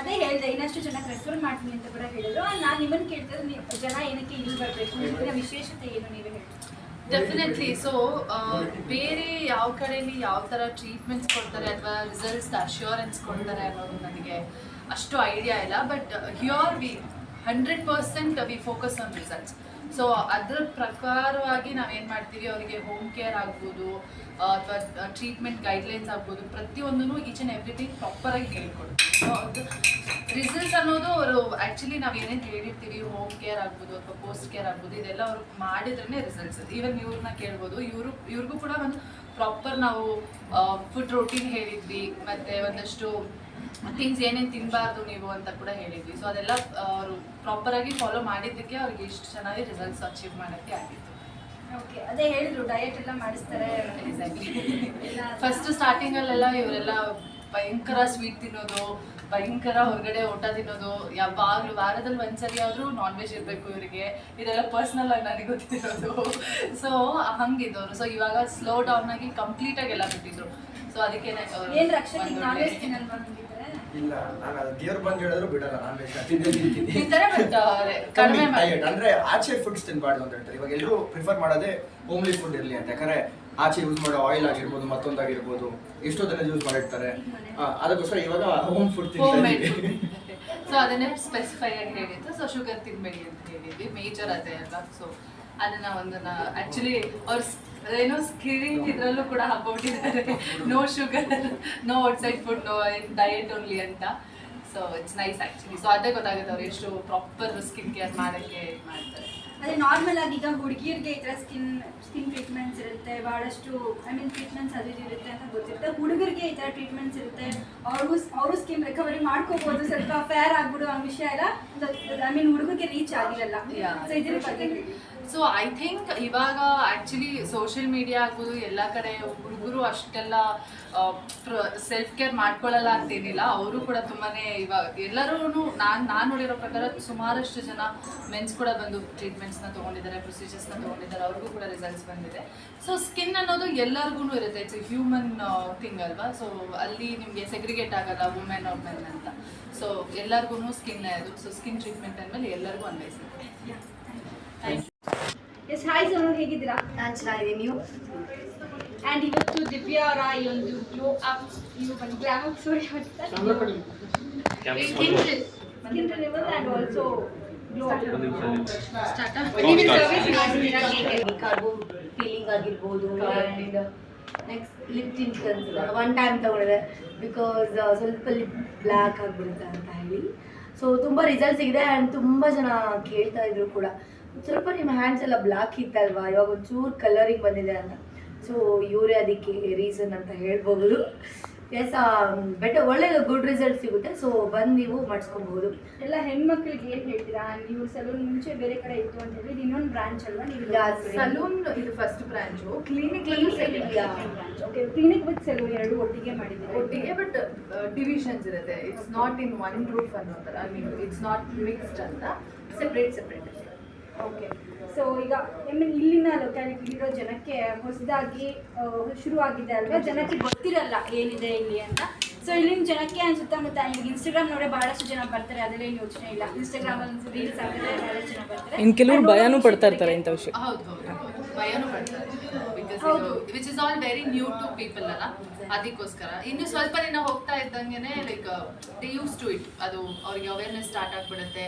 ಅದೇ ಹೇಳಿದೆ, ಇನ್ನಷ್ಟು ಜನಕ್ಕೆ ರೆಫರ್ ಮಾಡ್ತೀನಿ ಅಂತ ಕೂಡ ಹೇಳಿದ್ರು. ನಾನು ನಿಮ್ಮನ್ನು ಕೇಳ್ತಾರೆ ಜನ ಏನಕ್ಕೆ ಇಲ್ಲಿ ಬರಬೇಕು ಇದರ ವಿಶೇಷತೆ ಏನು ನೀವೇ ಹೇಳಿ ಡೆಫಿನೆಟ್ಲಿ ಸೊ ಬೇರೆ ಯಾವ ಕಡೆಯಲ್ಲಿ ಯಾವ ಥರ ಟ್ರೀಟ್ಮೆಂಟ್ಸ್ ಕೊಡ್ತಾರೆ ಅಥವಾ ರಿಸಲ್ಟ್ಸ್ ಅಶ್ಯೂರೆನ್ಸ್ ಕೊಡ್ತಾರೆ ಅನ್ನೋದು ನನಗೆ ಅಷ್ಟು ಐಡಿಯಾ ಇಲ್ಲ. But here we hundred percent we focus on results so ಅದ್ರ ಪ್ರಕಾರವಾಗಿ ನಾವೇನು ಮಾಡ್ತೀವಿ, ಅವರಿಗೆ ಹೋಮ್ ಕೇರ್ ಆಗ್ಬೋದು ಅಥವಾ ಟ್ರೀಟ್ಮೆಂಟ್ ಗೈಡ್ಲೈನ್ಸ್ ಆಗ್ಬೋದು ಪ್ರತಿಯೊಂದೂ ಈಚ್ ಆ್ಯಂಡ್ ಎವ್ರಿಥಿಂಗ್ ಪ್ರಾಪರಾಗಿ ಹೇಳ್ಕೊಡ್ತೀವಿ. ಸೊ ಅದು ರಿಸಲ್ಟ್ಸ್ ಅನ್ನೋದು ಅವರು ಆ್ಯಕ್ಚುಲಿ ನಾವು ಏನೇನು ಹೇಳಿರ್ತೀವಿ ಹೋಮ್ ಕೇರ್ ಆಗ್ಬೋದು, ಅಥವಾ ಪೋಸ್ಟ್ ಕೇರ್ ಆಗ್ಬೋದು, ಇದೆಲ್ಲ ಅವ್ರು ಮಾಡಿದ್ರೇ ರಿಸಲ್ಟ್ಸ್ ಈವನ್ ಇವ್ರನ್ನ ಕೇಳ್ಬೋದು, ಇವರು, ಇವ್ರಿಗೂ ಕೂಡ ಒಂದು ಪ್ರಾಪರ್ ನಾವು ಫುಡ್ ರೂಟೀನ್ ಹೇಳಿದ್ವಿ, ಮತ್ತು ಒಂದಷ್ಟು ಥಿಂಗ್ಸ್ ಏನೇನು ತಿನ್ನಬಾರ್ದು ನೀವು ಅಂತ ಕೂಡ ಹೇಳಿದ್ವಿ. ಸೊ ಅದೆಲ್ಲ ಅವರು ಪ್ರಾಪರಾಗಿ ಫಾಲೋ ಮಾಡಿದ್ದಕ್ಕೆ ಅವ್ರಿಗೆ ಇಷ್ಟು ಚೆನ್ನಾಗಿ ರಿಸಲ್ಟ್ಸ್ ಅಚೀವ್ ಮಾಡೋಕ್ಕೆ ಆಗಿತ್ತು. ಓಕೆ ಅದೇ ಹೇಳಿದ್ರು ಡಯಟ್ ಎಲ್ಲ ಮಾಡಿಸ್ತಾರೆ. ಫಸ್ಟ್ ಸ್ಟಾರ್ಟಿಂಗಲ್ಲೆಲ್ಲ ಇವರೆಲ್ಲ ಭಯಂಕರ ಸ್ವೀಟ್ ತಿನ್ನೋದು ಭಯಂಕರ ಹೊರಗಡೆ ಊಟ ತಿನ್ನೋದು. ಯಾವಾಗಲೂ ವಾರದಲ್ಲಿ ಒಂದ್ಸರಿ ಆದರೂ ನಾನ್ ವೆಜ್ ಇರಬೇಕು ಇವರಿಗೆ. ಇದೆಲ್ಲ ಪರ್ಸ್ನಲ್ ಆಗಿ ನನಗೆ ಗೊತ್ತಿರೋದು. ಸೊ ಹಂಗಿದ್ದವರು. ಸೊ ಇವಾಗ ಸ್ಲೋ ಡೌನ್ ಆಗಿ ಕಂಪ್ಲೀಟ್ ಆಗಿ ಎಲ್ಲ ಬಿಟ್ಟಿದ್ರು. ಸೊ ಅದಕ್ಕೆ ಇಲ್ಲ ನಾನು ಅದು ದೇವ್ರು ಬಂದು ಹೇಳಿದ್ರು ಬಿಡಲ್ಲ ನಾನ್ ವೆಜ್ ತಿಂದೇ ತಿಂತೀನಿ ತಿಂತಾರೆ ಬಟ್ ಕಡಿಮೆ ಮಾಡಿ. ಅಂದ್ರೆ ಆಚೆ ಫುಡ್ಸ್ ತಿನ್ಬಾರ್ದು ಅಂತ ಹೇಳ್ತಾರೆ. ಇವಾಗ ಎಲ್ಲರೂ ಪ್ರಿಫರ್ ಮಾಡೋದೇ ಹೋಮ್ಲಿ ಫುಡ್ ಇರಲಿ ಅಂತ. ಯಾಕಂದ್ರೆ ಆಚೆ ಯೂಸ್ ಮಾಡೋ ಆಯಿಲ್ ಆಗಿರ್ಬೋದು ಮತ್ತೊಂದಾಗಿರ್ಬೋದು ಎಷ್ಟೋ ಜನ ಯೂಸ್ ಮಾಡಿರ್ತಾರೆ. ಆ, ಅದಕ್ಕೋಸ್ಕರ ಇವಾಗ ಹೋಮ್ ಫುಡ್ ಹೋಮ್ ತಿಂತಾ ಮೇಡ್ ಇದ್ದೀವಿ. ಸೊ ಅದನ್ನೇ ಸ್ಪೆಸಿಫೈ ಆಗಿ ಹೇಳಿದ್ದು. ಸೊ ಶುಗರ್ ತಿನ್ಬೇಡಿ ಅಂತ ಹೇಳಿದ್ವಿ. ಮೇಜರ್ ಅದೇ ಅಲ್ಲ ಸೊ ಅದನ್ನ ಒಂದನ್ನ ಆಕ್ಚುಲಿ ಅವ್ರ ಏನೋ ಸ್ಕಿರಿಂಗ್ ಇದ್ರಲ್ಲೂ ಕೂಡ ಹಾಕೊಂಡಿದ್ದಾರೆ no sugar no outside food no diet only ಅಂತ. So it's nice actually so ಅದೇ ಗೊತ್ತಾಗುತ್ತೆ ಅವ್ರು ಎಷ್ಟು ಪ್ರಾಪರ್ ಸ್ಕಿನ್ ಕೇರ್ ಮಾಡೋಕ್ಕೆ ಮಾಡ್ತಾರೆ. ಅದೇ ನಾರ್ಮಲ್ ಆಗಿ ಈಗ ಹುಡುಗಿಯರಿಗೆ ಈ ಥರ ಸ್ಕಿನ್ ಸ್ಕಿನ್ ಟ್ರೀಟ್ಮೆಂಟ್ಸ್ ಇರುತ್ತೆ ಭಾಳಷ್ಟು ಐ ಮೀನ್ ಟ್ರೀಟ್ಮೆಂಟ್ಸ್ ಅದು ಇದು ಇರುತ್ತೆ ಅಂತ ಗೊತ್ತಿರುತ್ತೆ. ಹುಡುಗರಿಗೆ ಈ ಥರ ಟ್ರೀಟ್ಮೆಂಟ್ಸ್ ಇರುತ್ತೆ. ಅವರು ಅವರು ಸ್ಕಿನ್ ರಿಕವರಿ ಮಾಡ್ಕೋಬಹುದು ಸ್ವಲ್ಪ ಫೇರ್ ಆಗ್ಬಿಡು ಆ ವಿಷಯ ಎಲ್ಲ ಐ ಮೀನ್ ಹುಡುಗರಿಗೆ ರೀಚ್ ಆಗಿರಲ್ಲ. ಸೊ ಇದ್ರ ಬಗ್ಗೆ. ಸೊ ಐ ಥಿಂಕ್ ಇವಾಗ ಆ್ಯಕ್ಚುಲಿ ಸೋಷಿಯಲ್ ಮೀಡಿಯಾ ಆಗ್ಬೋದು, ಎಲ್ಲ ಕಡೆ ಹುಡುಗರು ಅಷ್ಟೆಲ್ಲ ಸೆಲ್ಫ್ ಕೇರ್ ಮಾಡ್ಕೊಳ್ಳಲ್ಲ ಅಂತೇನಿಲ್ಲ ಅವರು ಕೂಡ ತುಂಬಾ ಇವಾಗ ಎಲ್ಲರೂ ನಾನು ನಾನು ನೋಡಿರೋ ಪ್ರಕಾರ ಸುಮಾರಷ್ಟು ಜನ ಮೆನ್ಸ್ ಕೂಡ ಬಂದು ಟ್ರೀಟ್ಮೆಂಟ್ಸ್ನ ತೊಗೊಂಡಿದ್ದಾರೆ ಪ್ರೊಸೀಜರ್ಸ್ನ ತೊಗೊಂಡಿದ್ದಾರೆ. ಅವ್ರಿಗೂ ಕೂಡ ರಿಸಲ್ಟ್ಸ್ ಬಂದಿದೆ. ಸೊ ಸ್ಕಿನ್ ಅನ್ನೋದು ಎಲ್ಲರಿಗೂ ಇರುತ್ತೆ. ಇಟ್ಸ್ ಹ್ಯೂಮನ್ ಥಿಂಗ್ ಅಲ್ವಾ? ಸೊ ಅಲ್ಲಿ ನಿಮಗೆ ಸೆಗ್ರಿಗೇಟ್ ಆಗಲ್ಲ ವುಮೆನ್ ಆರ್ ಮೆನ್ ಅಂತ. ಸೊ ಎಲ್ಲರಿಗೂ ಸ್ಕಿನ್ ಅದು ಸೊ ಸ್ಕಿನ್ ಟ್ರೀಟ್ಮೆಂಟ್ ಅಂದಮೇಲೆ ಎಲ್ಲರಿಗೂ ಅನ್ವಯಿಸುತ್ತೆ. ಹಾಯ್ ಸೋನು ಹೇಗಿದ್ದೀರಾ? ನಾನು ಚೆನ್ನಾಗಿದ್ದೀನಿ. ನೀವು? ಆ್ಯಂಡ್ ಇವತ್ತು ದಿವ್ಯಾ ಅವರ ಈ ಒಂದು ಗ್ಲೋ ಅಪ್ ನೀವು ಬಂದು glam up story and also feeling ಆಗಿರ್ಬೋದು ನೆಕ್ಸ್ಟ್ ಲಿಪ್ ಟಿಂಟ್ ಅನ್ಸುತ್ತೆ ಒನ್ ಟೈಮ್ ತೊಗೊಂಡಿದೆ. ಬಿಕಾಸ್ ಸ್ವಲ್ಪ ಲಿಪ್ ಬ್ಲ್ಯಾಕ್ ಆಗಿಬಿಡುತ್ತೆ ಅಂತ ಹೇಳಿ. ಸೊ ತುಂಬ ರಿಸಲ್ಟ್ ಸಿಗಿದೆ ಆ್ಯಂಡ್ ತುಂಬ ಜನ ಕೇಳ್ತಾ ಇದ್ರು ಕೂಡ. ಸ್ವಲ್ಪ ನಿಮ್ಮ ಹ್ಯಾಂಡ್ಸ್ ಎಲ್ಲ ಬ್ಲ್ಯಾಕ್ ಇತ್ತಲ್ವಾ? ಇವಾಗ ಒಂಚೂರು ಕಲರಿಂಗ್ ಬಂದಿದೆ ಅಂತ. ಸೊ ಇವರೇ ಅದಕ್ಕೆ ರೀಸನ್ ಅಂತ ಹೇಳ್ಬೋದು ಎಸ್ ಬೆಟ್ಟ ಒಳ್ಳೆ ಗುಡ್ ರಿಸಲ್ಟ್ ಸಿಗುತ್ತೆ. ಸೊ ಬಂದು ನೀವು ಮಾಡಿಸ್ಕೊಬಹುದು. ಎಲ್ಲ ಹೆಣ್ಮಕ್ಳಿಗೆ ಏನು ಹೇಳ್ತೀರಾ? ನೀವು ಸಲೂನ್ ಮುಂಚೆ ಬೇರೆ ಕಡೆ ಇತ್ತು ಅಂತ ಹೇಳಿ ಇನ್ನೊಂದು ಬ್ರಾಂಚ್ ಅಲ್ವಾ ನೀವು ಸಲೂನ್ ಇದು first branch clinic okay clinic with salon ಎರಡು ಒಟ್ಟಿಗೆ ಮಾಡಿದ್ದೀವಿ ಒಟ್ಟಿಗೆ ಬಟ್ ಡಿವಿಷನ್ಸ್ ಇರುತ್ತೆ. It's not in one roof ಅನ್ನೋ ಥರ. ನೀವು ಇಟ್ಸ್ ನಾಟ್ ಮಿಕ್ಸ್ಡ್ ಅಂತ. ಸೆಪ್ರೇಟ್ ಸೆಪ್ರೇಟ್ ಓಕೆ ಸೊ ಈಗ ಐ ಮೀನ್ ಇಲ್ಲಿನ ಲೊಕ್ಯಾಲಿಟಿಲಿರೋ ಜನಕ್ಕೆ ಹೊಸದಾಗಿ ಶುರುವಾಗಿದೆ ಆಗಿದೆ ಅಲ್ವಾ? ಜನಕ್ಕೆ ಗೊತ್ತಿರಲ್ಲ ಏನಿದೆ ಇಲ್ಲಿ ಅಂತ. ಸೊ ಇಲ್ಲಿನ ಜನಕ್ಕೆ ಸುತ್ತಮುತ್ತ ಈಗ ಇನ್ಸ್ಟಾಗ್ರಾಮ್ ನೋಡೇ ಬಹಳಷ್ಟು ಜನ ಬರ್ತಾರೆ. ಅದರಲ್ಲಿ ಯೋಚನೆ ಇಲ್ಲ. ಇನ್ಸ್ಟಾಗ್ರಾಮ್ ಅಲ್ಲಿ ರೀಲ್ಸ್ ಹಾಕಿದ್ರೆ ಬಹಳಷ್ಟು ಜನ ಬರ್ತಾರೆ. ಇನ್ ಕೆಲವರು ಭಯನೂ ಪಡ್ತಾ ಇರ್ತಾರೆ ಇಂಥ ವಿಷಯ ಹೌದು ಹೌದು ಭಯನೂ ಪಡ್ತಾರೆ which is all very new to people ಅಲ್ಲ. ಅದಕ್ಕೋಸ್ಕರ. ಇನ್ನು ಸ್ವಲ್ಪ ದಿನ ಹೋಗ್ತಾ ಇದ್ದಂಗೆನೆ like they use to it ಅದು ಅವ್ರಿಗೆ ಅವೇರ್ನೆಸ್ ಸ್ಟಾರ್ಟ್ ಆಗ್ಬಿಡುತ್ತೆ.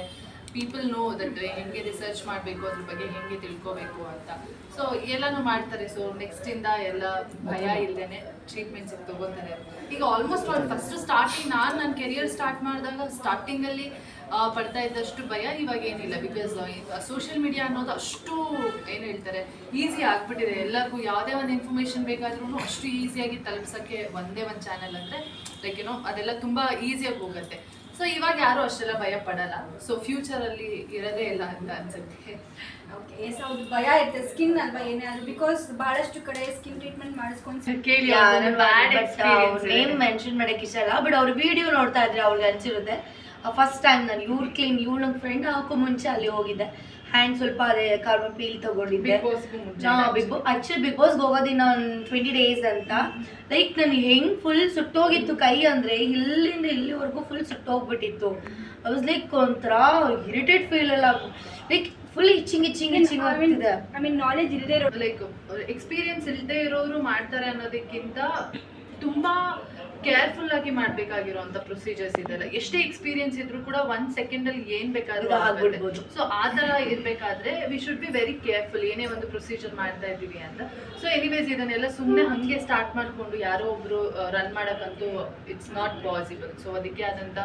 ಪೀಪಲ್ ನೋ ದಟ್ ಹೆಂಗೆ ರಿಸರ್ಚ್ ಮಾಡಬೇಕು ಅದ್ರ ಬಗ್ಗೆ ಹೆಂಗೆ ತಿಳ್ಕೋಬೇಕು ಅಂತ. ಸೊ ಎಲ್ಲಾನು ಮಾಡ್ತಾರೆ. ಸೊ ನೆಕ್ಸ್ಟಿಂದ ಎಲ್ಲ ಭಯ ಇಲ್ಲದೇನೆ ಟ್ರೀಟ್ಮೆಂಟ್ಸ್ ತಗೋತಾರೆ. ಈಗ ಆಲ್ಮೋಸ್ಟ್ ಆಲ್ ಫಸ್ಟ್ ಸ್ಟಾರ್ಟಿಂಗ್ ನಾನು ನನ್ನ ಕೆರಿಯರ್ ಸ್ಟಾರ್ಟ್ ಮಾಡಿದಾಗ ಸ್ಟಾರ್ಟಿಂಗಲ್ಲಿ ಪಡ್ತಾ ಇದ್ದಷ್ಟು ಭಯ ಇವಾಗ ಏನಿಲ್ಲ. ಬಿಕಾಸ್ ಸೋಷಿಯಲ್ ಮೀಡಿಯಾ ಅನ್ನೋದು ಅಷ್ಟು ಏನು ಹೇಳ್ತಾರೆ ಈಸಿ ಆಗ್ಬಿಟ್ಟಿದೆ. ಎಲ್ಲರಿಗೂ ಯಾವುದೇ ಒಂದು ಇನ್ಫಾರ್ಮೇಷನ್ ಬೇಕಾದ್ರೂ ಅಷ್ಟು ಈಸಿಯಾಗಿ ತಲುಪ್ಸೋಕ್ಕೆ ಒಂದೇ ಒಂದು ಚಾನಲ್ ಅಂದರೆ ಲೈಕ್ ಏನೋ ಅದೆಲ್ಲ ತುಂಬ ಈಸಿಯಾಗಿ ಹೋಗುತ್ತೆ. ಸೊ ಇವಾಗ ಯಾರು ಅಷ್ಟೆಲ್ಲ ಭಯ ಪಡಲ್ಲ. ಸೊ ಫ್ಯೂಚರಲ್ಲಿ ಇರದೇ ಇಲ್ಲ ಅಂತ ಅನ್ಸುತ್ತೆ. ಓಕೆ ಎಸ್ ಹೌದು ಭಯ ಇರುತ್ತೆ. ಸ್ಕಿನ್ ಅಲ್ವಾ ಏನೇ ಆದ್ರೂ ಬಿಕಾಸ್ ಬಹಳಷ್ಟು ಕಡೆ ಸ್ಕಿನ್ ಟ್ರೀಟ್ಮೆಂಟ್ ಮಾಡಿಸ್ಕೊಂಡು ಕೇಳಿ ನೇಮ್ ಮೆನ್ಷನ್ ಮಾಡಕ್ಕೆ ಇಷ್ಟ ಇಲ್ಲ. ಬಟ್ ಅವ್ರ ವಿಡಿಯೋ ನೋಡ್ತಾ ಇದ್ರೆ ಅವ್ಳಿಗೆ ಅನ್ಸಿರುತ್ತೆ. ಫಸ್ಟ್ ಟೈಮ್ ನಾನು ಇವ್ರು ಕ್ಲೀನ್ ಇವ್ಳು ನನ್ನ ಫ್ರೆಂಡ್ ಹಾಕೋ ಮುಂಚೆ ಅಲ್ಲಿ ಹೋಗಿದ್ದೆ. ಹ್ಯಾಂಡ್ ಸ್ವಲ್ಪ ಅದೇ ಕಾರ್ಬನ್ ಪೀಲ್ ತಗೊಂಡಿದ್ದೆ. ಬಿಗ್ ಬಾಸ್ ಆಕ್ಚುಲಿ ಬಿಗ್ ಬಾಸ್ಗೆ ಹೋಗೋದಿನ ಒಂದು ಟ್ವೆಂಟಿ ಡೇಸ್ ಅಂತ. ಲೈಕ್ ನನಗೆ ಹೆಂಗ್ ಫುಲ್ ಸುಟ್ಟೋಗಿತ್ತು ಕೈ ಅಂದ್ರೆ ಇಲ್ಲಿಂದ ಇಲ್ಲಿವರೆಗೂ ಫುಲ್ ಸುಟ್ಟೋಗ್ಬಿಟ್ಟಿತ್ತು. ಐ ವಾಸ್ ಲೈಕ್ ಒಂಥರ ಇರಿಟೇಟ್ ಫೀಲ್ ಎಲ್ಲ. Like full itching itching itching ಆಗ್ತಿದೆ. ಐ ಮೀನ್ ನಾಲೆಜ್ ಇಲ್ಲದೆ ಇರೋ ಲೈಕ್ ಎಕ್ಸ್ಪೀರಿಯನ್ಸ್ ಇಲ್ಲದೆ ಇರೋರು ಮಾಡ್ತಾರೆ ಅನ್ನೋದಕ್ಕಿಂತ ತುಂಬಾ ಕೇರ್ಫುಲ್ ಆಗಿ ಮಾಡ್ಬೇಕಾಗಿರುವಂತ ಪ್ರೊಸೀಜರ್ಸ್ ಇದೆಲ್ಲ. ಎಷ್ಟೇ ಎಕ್ಸ್ಪೀರಿಯನ್ಸ್ ಇದ್ರೂ ಕೂಡ ಒಂದ್ ಸೆಕೆಂಡ್ ಅಲ್ಲಿ ಏನ್ ಬೇಕಾದ್ರೂ ಆಗ್ಬಿಡ್ಬೋದು. ಸೊ ಆ ತರ ಇರ್ಬೇಕಾದ್ರೆ we should be very careful ಏನೇ ಒಂದು ಪ್ರೊಸೀಜರ್ ಮಾಡ್ತಾ ಇದೀವಿ ಅಂತ. ಸೊ ಎನಿವೇಸ್ ಇದನ್ನೆಲ್ಲ ಸುಮ್ಮನೆ ಹಂಗೆ ಸ್ಟಾರ್ಟ್ ಮಾಡ್ಕೊಂಡು ಯಾರೋ ಒಬ್ರು ರನ್ ಮಾಡಕ್ಕಂತೂ ಇಟ್ಸ್ ನಾಟ್ ಪಾಸಿಬಲ್ ಸೊ ಅದಕ್ಕೆ ಆದಂತ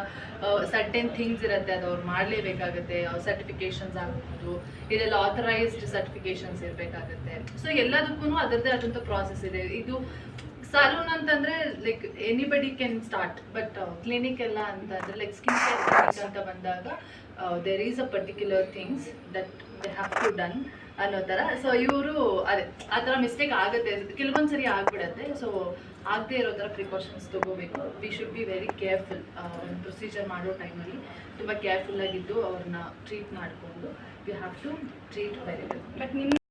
ಸರ್ಟೆನ್ ಥಿಂಗ್ಸ್ ಇರುತ್ತೆ. ಅದು ಅವ್ರು ಮಾಡ್ಲೇಬೇಕಾಗತ್ತೆ. ಸರ್ಟಿಫಿಕೇಶನ್ಸ್ ಆಗ್ಬೋದು. ಇದೆಲ್ಲ ಆಥರೈಸ್ಡ್ ಸರ್ಟಿಫಿಕೇಶನ್ಸ್ ಇರಬೇಕಾಗುತ್ತೆ. ಸೊ ಎಲ್ಲದಕ್ಕೂ ಅದರದೇ ಆದಂತ ಪ್ರಾಸೆಸ್ ಇದೆ. ಇದು ಸಲೂನ್ ಅಂತಂದ್ರೆ like anybody can start but clinic ಎಲ್ಲ ಅಂತಂದ್ರೆ ಲೈಕ್ ಸ್ಕಿನ್ ಕೇರ್ ಅಂತ ಬಂದಾಗ there is a particular things that they have to done ಅನ್ನೋ ಥರ. ಸೊ ಇವರು ಅದೇ, ಆ ಥರ ಮಿಸ್ಟೇಕ್ ಆಗುತ್ತೆ. ಕೆಲವೊಂದು ಸರಿ ಆಗ್ಬಿಡತ್ತೆ. ಸೊ ಆಗದೆ ಇರೋ ಥರ ಪ್ರಿಕಾಷನ್ಸ್ ತೊಗೋಬೇಕು. We should be very careful procedure ಮಾಡೋ ಟೈಮಲ್ಲಿ ತುಂಬ ಕೇರ್ಫುಲ್ ಆಗಿದ್ದು ಅವ್ರನ್ನ ಟ್ರೀಟ್ ಮಾಡಿಕೊಂಡು we have to treat very but ನಿಮ್ಮ